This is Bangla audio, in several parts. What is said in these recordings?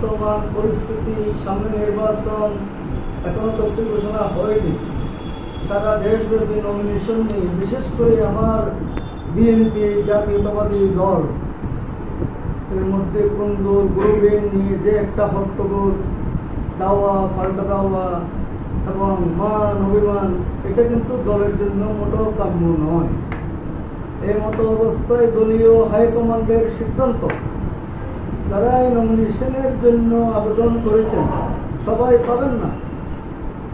বর্তমান পরিস্থিতি, সামনে নির্বাচন, এখনও তথ্য ঘোষণা হয়নি। সারা দেশব্যাপী নমিনেশন নিয়ে, বিশেষ করে আমার বিএনপি জাতীয়তাবাদী দল, এর মধ্যে কোন কুন্দর গ্রুপে নিয়ে যে একটা হট্টগোল, দাওয়া, পাল্টা দাওয়া এবং মান, অভিমান, এটা কিন্তু দলের জন্য মোটেও কাম্য নয়। এই মতো অবস্থায় দলীয় হাইকমান্ডের সিদ্ধান্ত যারা এই নমিনেশনের জন্য আবেদন করেছেন, সবাই পাবেন না।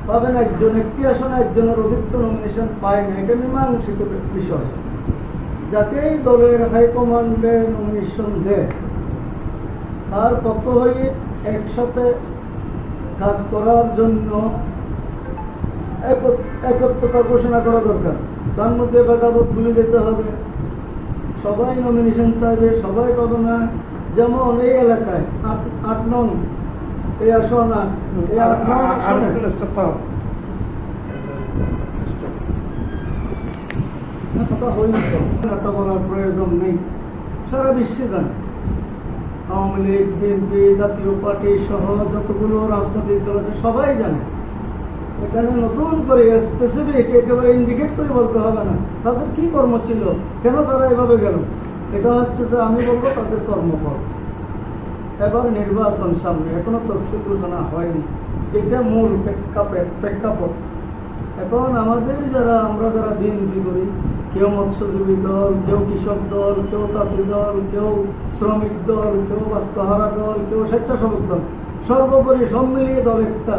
পাবেন একজন, একটি আসনে একজনের অধিক নমিনেশন পায় না, এটা মীমাংসিত বিষয়। যাকেই দলের হাইকমান্ডে নমিনেশন দেয়, তার পক্ষ হয়ে একসাথে কাজ করার জন্য এক- একত্রতা ঘোষণা করা দরকার। তার মধ্যে ভেদাভেদ ভুলে যেতে হবে। সবাই নমিনেশন চাইবে, সবাই পাবে না। যেমন এই এলাকায় আট নং এই আসন আট এই আট নং আসনে কথা নেতা বলার প্রয়োজন নেই। সারা বিশ্বে জানে। আওয়ামী লীগ বিএনপি জাতীয় পার্টি সহ যতগুলো রাজনৈতিক দল আছে সবাই জানে। এখানে নতুন করে স্পেসিফিক একেবারে ইন্ডিকেট করে বলতে হবে না। তাদের কি কর্ম ছিল? কেন তারা এভাবে গেল? এটা হচ্ছে যে আমি বলব তাদের কর্মফল। এবার নির্বাচন সামনে, এখনও তথ্য ঘোষণা হয়নি। যেটা মূল প্রেক্ষাপট প্রেক্ষাপট। এখন আমাদের যারা আমরা যারা বিএনপি করি, কেউ মৎস্যজীবী দল, কেউ কৃষক দল, কেউ তাঁতি দল, কেউ শ্রমিক দল, কেউ বাস্তুহারা দল, কেউ স্বেচ্ছাসেবক দল, সর্বোপরি সব মিলিয়ে দল একটা,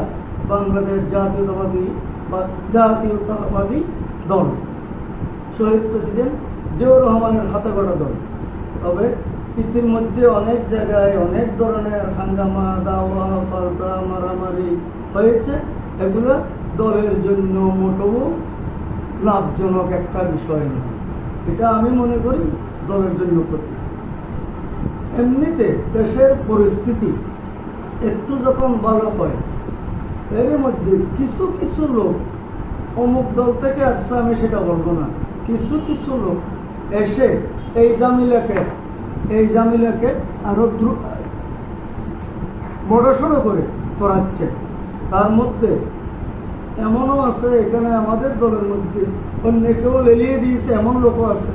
বাংলাদেশ জাতীয়তাবাদী বা জাতীয়তাবাদী দল। শহীদ প্রেসিডেন্ট জিয়াউর রহমানের হাতে দল। তবে ইতিমধ্যে অনেক জায়গায় অনেক ধরনের হাঙ্গামা, দাওয়া, পাল্টা, মারামারি হয়েছে। এগুলো দলের জন্য মোটেও লাভজনক একটা বিষয় নয়। এটা আমি মনে করি দলের জন্য ক্ষতি। এমনিতে দেশের পরিস্থিতি একটু যখন ভালো হয়, এর মধ্যে কিছু কিছু লোক অমুক দল থেকে আসছে, আমি সেটা বলব না। কিছু কিছু লোক এসে এই জামিলাকে এই জামিলাকে আরও দ্রুত বড়সড় করে করাচ্ছে। তার মধ্যে এমনও আছে, এখানে আমাদের দলের মধ্যে অন্য কেউ লেলিয়ে দিয়েছে, এমন লোকও আছে।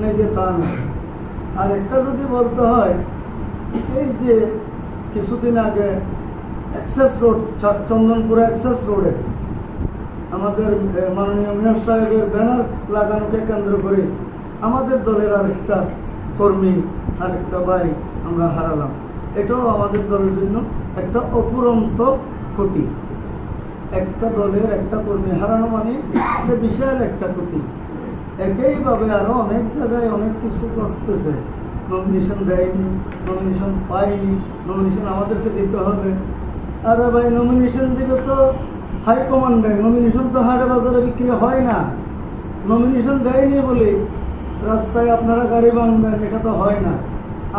নেই যে তা না। আর একটা যদি বলতে হয়, এই যে কিছুদিন আগে অ্যাক্সেস রোড চন্দনপুর অ্যাক্সেস রোডে আমাদের মাননীয় মেয়র সাহেবের ব্যানার লাগানোকে কেন্দ্র করে আমাদের দলের আরেকটা কর্মী, আরেকটা ভাই আমরা হারালাম। এটাও আমাদের দলের জন্য একটা অপুরন্ত ক্ষতি। একটা দলের একটা কর্মী হারানো মানে এটা বিশাল একটা ক্ষতি। একইভাবে আরও অনেক জায়গায় অনেক কিছু করতেছে নমিনেশন দেয়নি নমিনেশন পায়নি নমিনেশন আমাদেরকে দিতে হবে। আরে ভাই নমিনেশন দিলে তো হাইকমান্ড দেয়। নমিনেশন তো হাটে বাজারে বিক্রি হয় না। নমিনেশন দেয়নি বলে রাস্তায় আপনারা গাড়ি ভাঙবেন, এটা তো হয় না।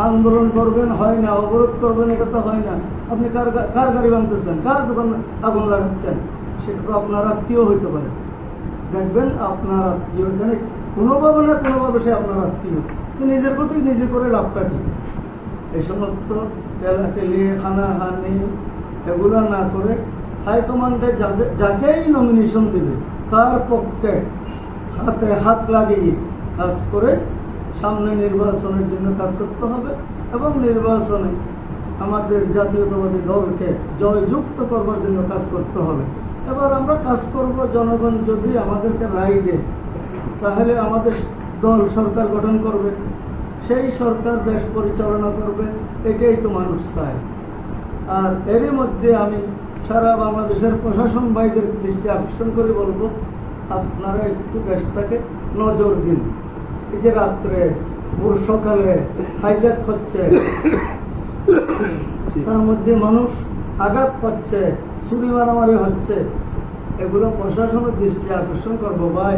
আন্দোলন করবেন, হয় না। অবরোধ করবেন, এটা তো হয় না। আপনি কার কার গাড়ি ভাঙতেছেন? কার দোকান আগুন লাগাচ্ছেন? সেটা তো আপনার আত্মীয় হইতে পারে। দেখবেন আপনার আত্মীয় এখানে কোনোভাবে না কোনোভাবে সে আপনার আত্মীয়। তো নিজের প্রতি নিজে করে লাভটা কি? এই সমস্ত টেলাটেলি হানাহানি এগুলো না করে হাইকমান্ডে যাদের যাকেই নমিনেশন দেবে, তার পক্ষে হাতে হাত লাগিয়ে কাজ করে সামনে নির্বাচনের জন্য কাজ করতে হবে এবং নির্বাচনে আমাদের জাতীয়তাবাদী দলকে জয়যুক্ত করবার জন্য কাজ করতে হবে। এবার আমরা কাজ করব, জনগণ যদি আমাদেরকে রায় দেয়, তাহলে আমাদের দল সরকার গঠন করবে। সেই সরকার দেশ পরিচালনা করবে, এটাই তো মানুষ চায়। আর এরই মধ্যে আমি সারা বাংলাদেশের প্রশাসন ভাইদের দৃষ্টি আকর্ষণ করে বলব, আপনারা একটু দেশটাকে নজর দিন। এই যে রাত্রে ভোর সকালে হাইজ্যাক হচ্ছে তার মধ্যে মানুষ আঘাত পাচ্ছে চুরি মারামারি হচ্ছে। এগুলো প্রশাসনের দৃষ্টি আকর্ষণ করব ভাই।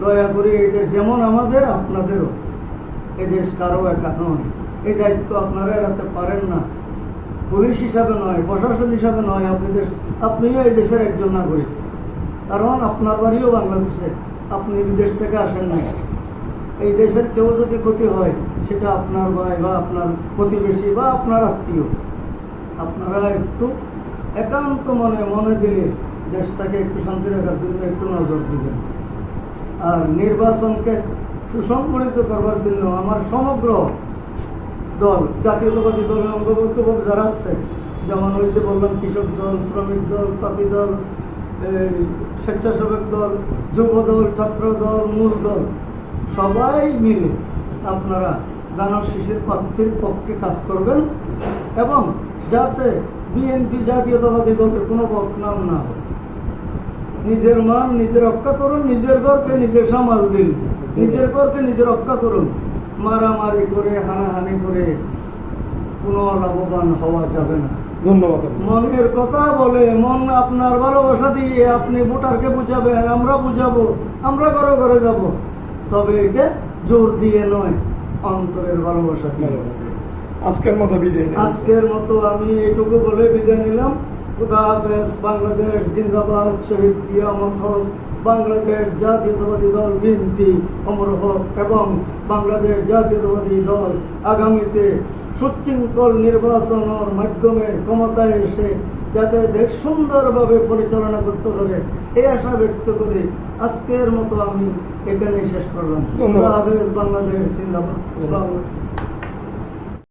দয়া করে এই দেশ যেমন আমাদের আপনাদেরও। এই দেশ কারও একা নয়। এই দায়িত্ব আপনারা এড়াতে পারেন না। পুলিশ হিসাবে নয় প্রশাসন হিসাবে নয় আপনি দেশ আপনিও এই দেশের একজন নাগরিক। কারণ আপনার বাড়িও বাংলাদেশে। আপনি বিদেশ থেকে আসেন নাই। এই দেশের কেউ যদি ক্ষতি হয়, সেটা আপনার ভাই বা আপনার প্রতিবেশী বা আপনার আত্মীয়। আপনারা একটু একান্ত মনে মনে দিলে দেশটাকে একটু শান্তি রাখার জন্য একটু নজর দিবেন। আর নির্বাচনকে সুসংগঠিত করবার জন্য আমার সমগ্র দল, জাতীয়তাবাদী দলের অঙ্গবদ্ধ যারা আছে, যেমন ওই যে বললাম, কৃষক দল, শ্রমিক দল, তাঁতি দল স্বেচ্ছাসেবক দল, যুব দল, ছাত্র দল, মূল দল সবাই মিলে আপনারা দানব শিশির প্রার্থীর পক্ষে কাজ করবেন এবং যাতে বিএনপি জাতীয়তাবাদী দলের কোনো বদনাম না হয়। নিজের মান নিজে রক্ষা করুন নিজের ঘরকে নিজে সামাল দিন নিজের ঘরকে নিজে রক্ষা করুন। মারামারি করে হানাহানি করে কোনো লাভবান হওয়া যাবে না। ধন্যবাদ মনের কথা বলে মন আপনার ভালোবাসা দিয়ে আপনি ভোটারকে বুঝাবেন আমরা বুঝাবো আমরা ঘরে ঘরে যাব। তবে এটা জোর দিয়ে নয় অন্তরের ভালোবাসা দিয়ে। আজকের মতো বিদায় আজকের মতো আমি এইটুকু বলে বিদায় নিলাম। খুদা হাফেজ বাংলাদেশ জিন্দাবাদ শহীদ জিয়া হক বাংলাদেশ জাতীয়তাবাদী দল বিএনপি অমর হক এবং বাংলাদেশ জাতীয়তাবাদী দল আগামীতে সুশৃঙ্খল নির্বাচনের মাধ্যমে ক্ষমতায় এসে যাতে দেশ সুন্দরভাবে পরিচালনা করতে পারে এই আশা ব্যক্ত করে আজকের মতো আমি এখানেই শেষ করলাম। বাংলাদেশ জিন্দাবাদ।